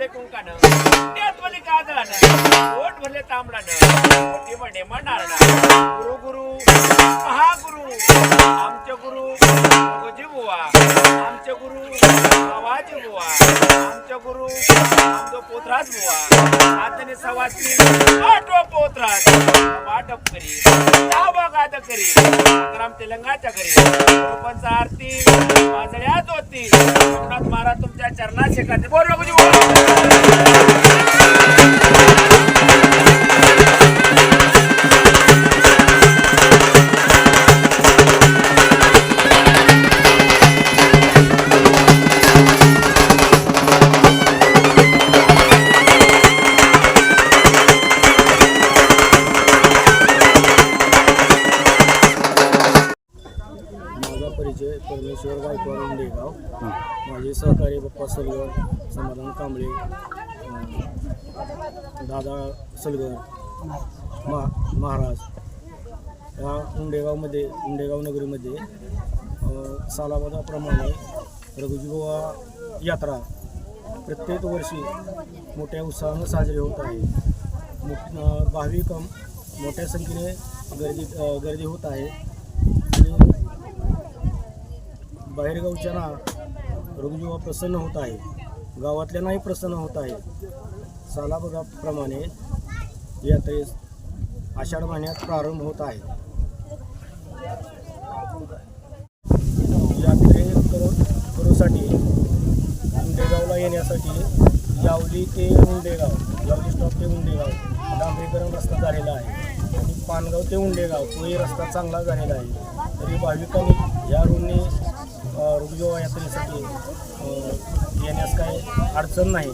भरले कुंकानं त्यात भरले काजळानं ओट भरले तांबडानं मोठी म्हणे म्हणणार गुरु गुरु महागुरु आमचे गुरु भोजी बुवा आमचे गुरु आवाजी बुवा आमचे गुरु आमचो पोतराज बुवा आतने सवासनी आठवा पोतराज. वाटप करी दहा भागात करी. अकराम तेलंगाच्या घरी. रोपांचा आरती वाजळ्यात होती. महाराज तुमच्या चरणात शेकाते बोल रघुजी बोल परिचय परमेश्वर गायकवाड उंडेगाव माझे सहकारी बाप्पा सलगर समाधान कांबळे अं, दादा सलगर मा महाराज या उंडेगावमध्ये उंडेगाव नगरीमध्ये अं, सालाबादाप्रमाणे रघुजीबोवा यात्रा प्रत्येक वर्षी मोठ्या उत्साहानं साजरी होत आहे. मोठ अं, भाविक मोठ्या संख्येने गर्दी अं, गर्दी होत आहे. बाहेरगावच्यांना रघुजीवा प्रसन्न होत आहे. गावातल्यांनाही प्रसन्न होत आहे. सालाबदाप्रमाणे यात्रेस आषाढ महिन्यात प्रारंभ होत आहे. यात्रे करू करूसाठी उंडेगावला येण्यासाठी यावली ते उंडेगाव यावली स्टॉप ते उंडेगाव डांबरीकरण रस्ता झालेला आहे. आणि पानगाव ते उंडेगाव तोही रस्ता चांगला झालेला आहे. तरी भाविकांनी या रोडने रुग्जोवा यात्रेसाठी येण्यास काही अडचण नाही.